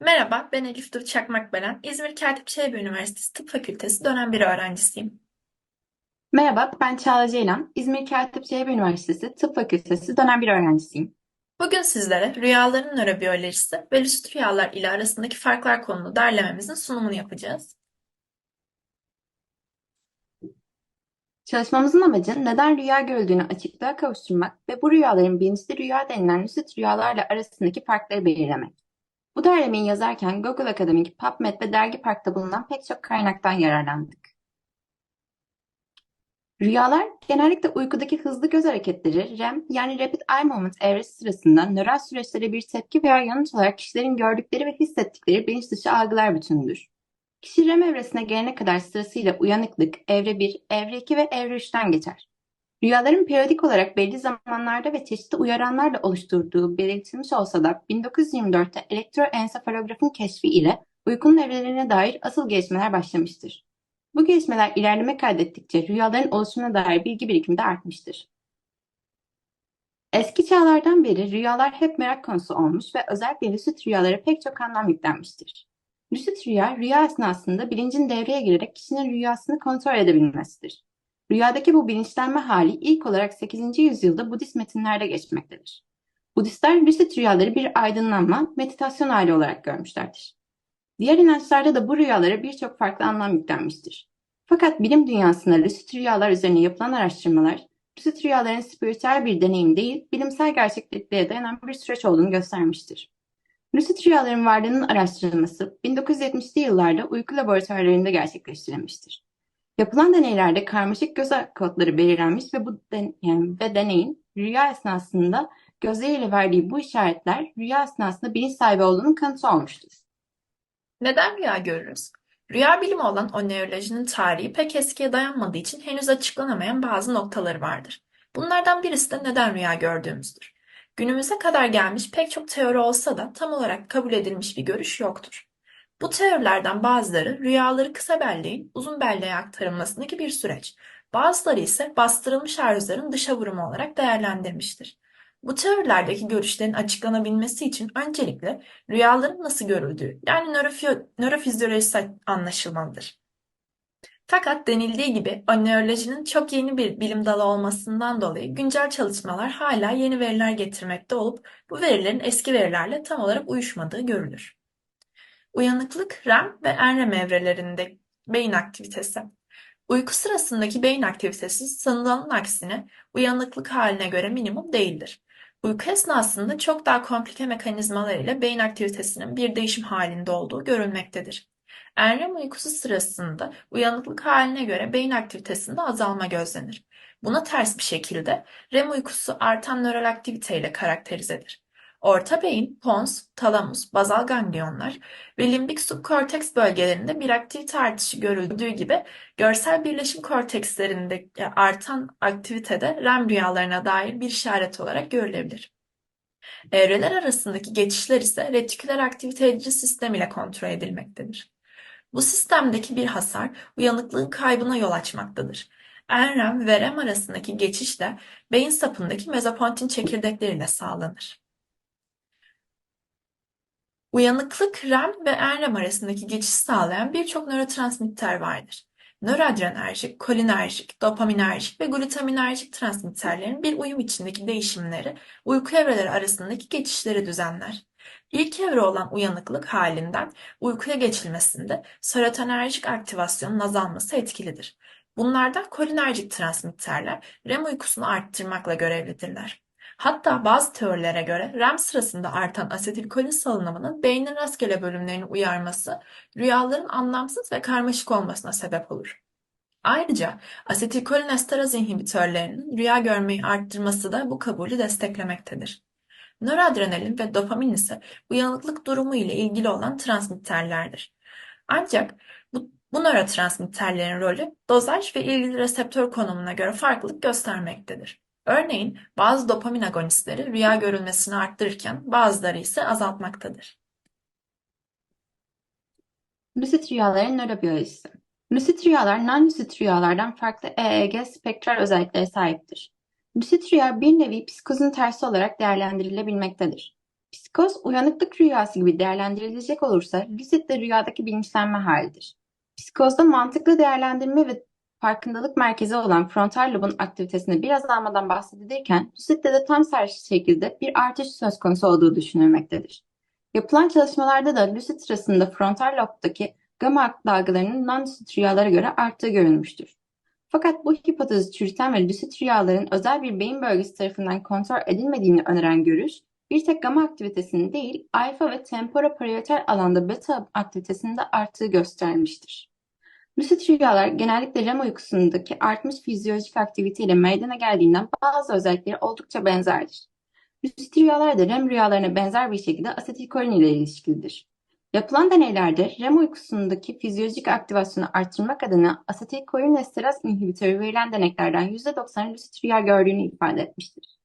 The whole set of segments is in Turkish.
Merhaba, ben Elif Dur Çakmakbelen. İzmir Katip Çelebi Üniversitesi Tıp Fakültesi dönem bir öğrencisiyim. Merhaba, ben Çağla Ceylan. İzmir Katip Çelebi Üniversitesi Tıp Fakültesi dönem bir öğrencisiyim. Bugün sizlere rüyaların nörobiyolojisi ve lucid rüyalar ile arasındaki farklar konulu derlememizin sunumunu yapacağız. Çalışmamızın amacı neden rüya görüldüğünü açıklığa kavuşturmak ve bu rüyaların bilinçli rüya denilen lucid rüyalarla arasındaki farkları belirlemek. Bu derlemeyi yazarken Google Akademik, PubMed ve Dergi Park'ta bulunan pek çok kaynaktan yararlandık. Rüyalar genellikle uykudaki hızlı göz hareketleri REM yani Rapid Eye Movement evresi sırasında nöral süreçlere bir tepki veya yanıt olarak kişilerin gördükleri ve hissettikleri bilinç dışı algılar bütünüdür. Kişi REM evresine gelene kadar sırasıyla uyanıklık, evre 1, evre 2 ve evre 3'ten geçer. Rüyaların periyodik olarak belli zamanlarda ve çeşitli uyaranlarla oluşturduğu belirtilmiş olsa da 1924'te elektroensefalografın keşfi ile uykunun evrelerine dair asıl gelişmeler başlamıştır. Bu gelişmeler ilerleme kaydettikçe rüyaların oluşumuna dair bilgi birikimi de artmıştır. Eski çağlardan beri rüyalar hep merak konusu olmuş ve özellikle lucid rüyalara pek çok anlam yüklenmiştir. Lucid rüya, rüya esnasında bilincin devreye girerek kişinin rüyasını kontrol edebilmesidir. Rüyadaki bu bilinçlenme hali ilk olarak 8. yüzyılda Budist metinlerde geçmektedir. Budistler lucid rüyaları bir aydınlanma, meditasyon hali olarak görmüşlerdir. Diğer inançlarda da bu rüyalara birçok farklı anlam yüklenmiştir. Fakat bilim dünyasında lucid rüyalar üzerine yapılan araştırmalar, lucid rüyaların spiritüel bir deneyim değil, bilimsel gerçekliğe dayanan bir süreç olduğunu göstermiştir. Lucid rüyaların varlığının araştırılması 1970'li yıllarda uyku laboratuvarlarında gerçekleştirilmiştir. Yapılan deneylerde karmaşık göz kodları belirlenmiş ve bu den yani, ve deneyin rüya esnasında gözleriyle verdiği bu işaretler rüya esnasında bilinç sahibi olduğunun kanıtı olmuştur. Neden rüya görürüz? Rüya bilimi olan o nörolojinin tarihi pek eskiye dayanmadığı için henüz açıklanamayan bazı noktaları vardır. Bunlardan birisi de neden rüya gördüğümüzdür. Günümüze kadar gelmiş pek çok teori olsa da tam olarak kabul edilmiş bir görüş yoktur. Bu teorilerden bazıları rüyaları kısa belleğin uzun belleğe aktarılmasındaki bir süreç, bazıları ise bastırılmış arzuların dışa vurumu olarak değerlendirmiştir. Bu teorilerdeki görüşlerin açıklanabilmesi için öncelikle rüyaların nasıl görüldüğü yani nörofi- nörofizyolojisi anlaşılmalıdır. Fakat denildiği gibi nörolojinin çok yeni bir bilim dalı olmasından dolayı güncel çalışmalar hala yeni veriler getirmekte olup bu verilerin eski verilerle tam olarak uyuşmadığı görülür. Uyanıklık REM ve NREM evrelerinde beyin aktivitesi. Uyku sırasındaki beyin aktivitesi sanılanın aksine uyanıklık haline göre minimum değildir. Uyku esnasında çok daha komplike mekanizmalar ile beyin aktivitesinin bir değişim halinde olduğu görülmektedir. NREM uykusu sırasında uyanıklık haline göre beyin aktivitesinde azalma gözlenir. Buna ters bir şekilde REM uykusu artan nöral aktivite ile karakterizedir. Orta beyin, pons, talamus, bazal ganglionlar ve limbik subkorteks bölgelerinde bir aktivite artışı görüldüğü gibi görsel birleşim kortekslerinde artan aktivitede REM rüyalarına dair bir işaret olarak görülebilir. Evreler arasındaki geçişler ise retiküler aktivite edici sistem ile kontrol edilmektedir. Bu sistemdeki bir hasar uyanıklığın kaybına yol açmaktadır. NREM ve REM arasındaki geçiş de beyin sapındaki mezopontin çekirdekleriyle sağlanır. Uyanıklık REM ve NREM arasındaki geçişi sağlayan birçok nörotransmitter vardır. Nöroadrenerjik, kolinerjik, dopaminerjik ve glutaminerjik transmitterlerin bir uyum içindeki değişimleri uyku evreleri arasındaki geçişleri düzenler. İlk evre olan uyanıklık halinden uykuya geçilmesinde serotonerjik aktivasyonun azalması etkilidir. Bunlardan kolinerjik transmitterler REM uykusunu arttırmakla görevlidirler. Hatta bazı teorilere göre REM sırasında artan asetilkolin salınımının beynin rastgele bölümlerini uyarması rüyaların anlamsız ve karmaşık olmasına sebep olur. Ayrıca asetilkolinesteraz inhibitörlerinin rüya görmeyi arttırması da bu kabulü desteklemektedir. Nöroadrenalin ve dopamin ise uyanıklık durumu ile ilgili olan transmitterlerdir. Ancak bu, bu nörotransmitterlerin rolü dozaj ve ilgili reseptör konumuna göre farklılık göstermektedir. Örneğin bazı dopamin agonistleri rüya görülmesini arttırırken bazıları ise azaltmaktadır. Lucid rüyaların nörobiyolojisi. Lucid rüyalar non-lucid rüyalardan farklı EEG spektral özelliklere sahiptir. Lucid rüya bir nevi psikozun tersi olarak değerlendirilebilmektedir. Psikoz, uyanıklık rüyası gibi değerlendirilecek olursa lucid de rüyadaki bilinçlenme halidir. Psikozda mantıklı değerlendirme ve farkındalık merkezi olan frontal lobun aktivitesini biraz almadan bahsedilirken lucidde de tam tersi şekilde bir artış söz konusu olduğu düşünülmektedir. Yapılan çalışmalarda da lucid sırasında frontal lobdaki gamma dalgalarının non-lucid rüyalara göre arttığı görülmüştür. Fakat bu hipotezi çürüten ve lucid rüyaların özel bir beyin bölgesi tarafından kontrol edilmediğini öneren görüş, bir tek gamma aktivitesinin değil, alfa ve temporoparietal alanda beta aktivitesinin de arttığı göstermiştir. Lucid rüyalar genellikle REM uykusundaki artmış fizyolojik aktivite ile meydana geldiğinden bazı özellikleri oldukça benzerdir. Lucid rüyalar da REM rüyalarına benzer bir şekilde asetilkolin ile ilişkilidir. Yapılan deneylerde REM uykusundaki fizyolojik aktivasyonu artırmak adına asetilkolinesteraz inhibitörü verilen deneklerden %90'ın lucid rüya gördüğünü ifade etmiştir.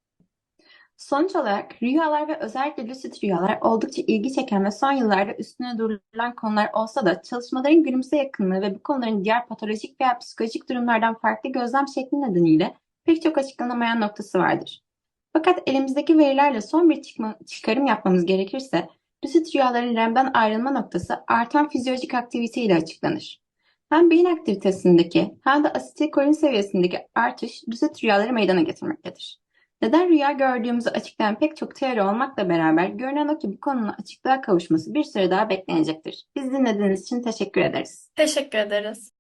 Sonuç olarak rüyalar ve özellikle lucid rüyalar oldukça ilgi çeken ve son yıllarda üstüne durulan konular olsa da çalışmaların günümüze yakınlığı ve bu konuların diğer patolojik veya psikolojik durumlardan farklı gözlem şekli nedeniyle pek çok açıklanamayan noktası vardır. Fakat elimizdeki verilerle son bir çıkma, çıkarım yapmamız gerekirse lucid rüyaların REM'den ayrılma noktası artan fizyolojik aktivite ile açıklanır. Hem beyin aktivitesindeki hem de asetilkolin seviyesindeki artış lucid rüyaları meydana getirmektedir. Neden rüya gördüğümüzü açıklayan pek çok teori olmakla beraber görünen o ki bu konunun açıklığa kavuşması bir süre daha beklenecektir. Bizi dinlediğiniz için teşekkür ederiz. Teşekkür ederiz.